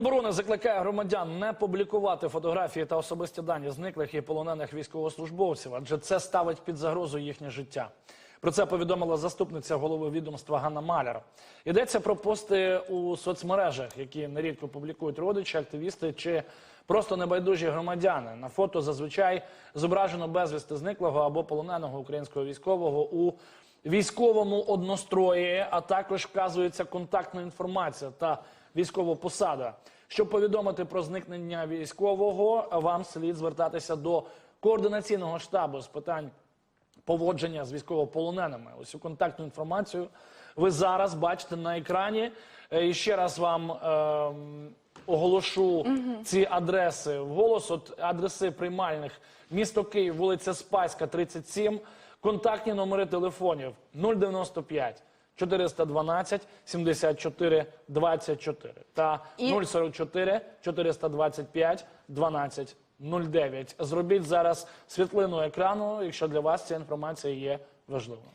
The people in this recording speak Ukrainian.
Оборона закликає громадян не публікувати фотографії та особисті дані зниклих і полонених військовослужбовців, адже це ставить під загрозу їхнє життя. Про це повідомила заступниця голови відомства Ганна Маляр. Йдеться про пости у соцмережах, які нерідко публікують родичі, активісти чи просто небайдужі громадяни. На фото зазвичай зображено безвісти зниклого або полоненого українського військового у військовому однострої, а також вказується контактна інформація та військова посада. Щоб повідомити про зникнення військового, вам слід звертатися до координаційного штабу з питань поводження з військовополоненими. Ось цю контактну інформацію ви зараз бачите на екрані. Е, І ще раз вам ем, оголошу ці адреси вголос. От адреси приймальних місто Київ, вулиця Спаська, 37. Контактні номери телефонів 095 412 74 24 та І- 044 425 12 09. Зробіть зараз світлину екрану, якщо для вас ця інформація є важливою.